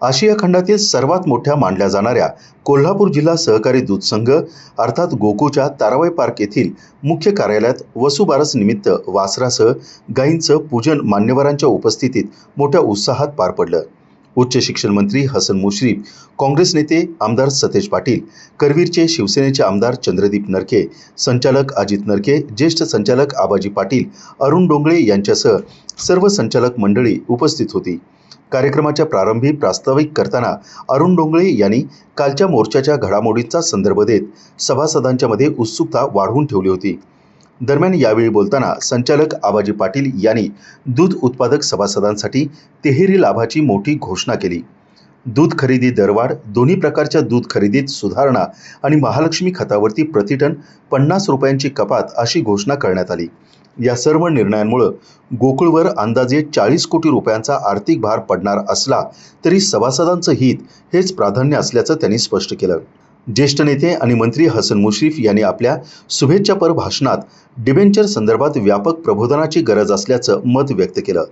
आशिया खंडातील सर्वात मोठ्या मानल्या जाणाऱ्या कोल्हापूर जिल्हा सहकारी दूध संघ अर्थात गोकूच्या ताराबाई पार्क येथील मुख्य कार्यालयात वसुबारस निमित्त वासरासह गायींचं पूजन मान्यवरांच्या उपस्थितीत मोठ्या उत्साहात पार पडलं. उच्च शिक्षण मंत्री हसन मुश्रीफ काँग्रेस नेते आमदार सतेज पाटील करवीरचे शिवसेनेचे आमदार चंद्रदीप नरके संचालक अजित नरके ज्येष्ठ संचालक आबाजी पाटील अरुण डोंगळे यांच्यासह सर्व संचालक मंडळी उपस्थित होती. कार्यक्रमाच्या प्रारंभी प्रास्ताविक करताना अरुण डोंगळे यांनी कालच्या मोर्चाच्या घडामोडींचा संदर्भ देत सभासदांच्या मध्ये उत्सुकता वाढवून ठेवली होती. दरम्यान यावेळी बोलताना संचालक आबाजी पाटील यांनी दूध उत्पादक सभासदांसाठी तिहेरी लाभाची मोठी घोषणा केली. दूध खरेदी दरवाढ दोन्ही प्रकारच्या दूध खरेदीत सुधारणा आणि महालक्ष्मी खतावरती प्रतिटन पन्नास रुपयांची कपात अशी घोषणा करण्यात आली. या सर्व निर्णयांमुळं गोकुळवर अंदाजे चाळीस कोटी रुपयांचा आर्थिक भार पडणार असला तरी सभासदांचं हित हेच प्राधान्य असल्याचं त्यांनी स्पष्ट केलं. ज्येष्ठ नेते आणि मंत्री हसन मुश्रीफ यांनी आपल्या शुभेच्छापर भाषणात डिबेंचर संदर्भात व्यापक प्रबोधनाची गरज असल्याचं मत व्यक्त केलं.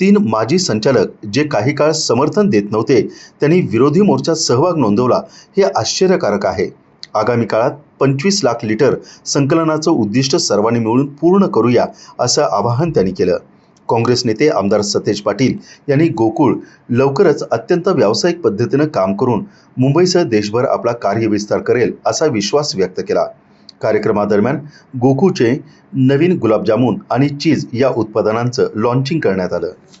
तीन माजी संचालक जे काही काळ समर्थन देत नव्हते त्यांनी विरोधी मोर्चात सहभाग नोंदवला हे आश्चर्यकारक आहे. आगामी काळात पंचवीस लाख लिटर संकलनाचं उद्दिष्ट सर्वांनी मिळून पूर्ण करूया असं आवाहन त्यांनी केलं. काँग्रेस नेते आमदार सतेज पाटील यांनी गोकुळ लवकरच अत्यंत व्यावसायिक पद्धतीनं काम करून मुंबईसह देशभर आपला कार्यविस्तार करेल असा विश्वास व्यक्त केला. कार्यक्रमादरम्यान गोकुळचे नवीन गुलाबजामुन आणि चीज या उत्पादनांचं लॉन्चिंग करण्यात आलं.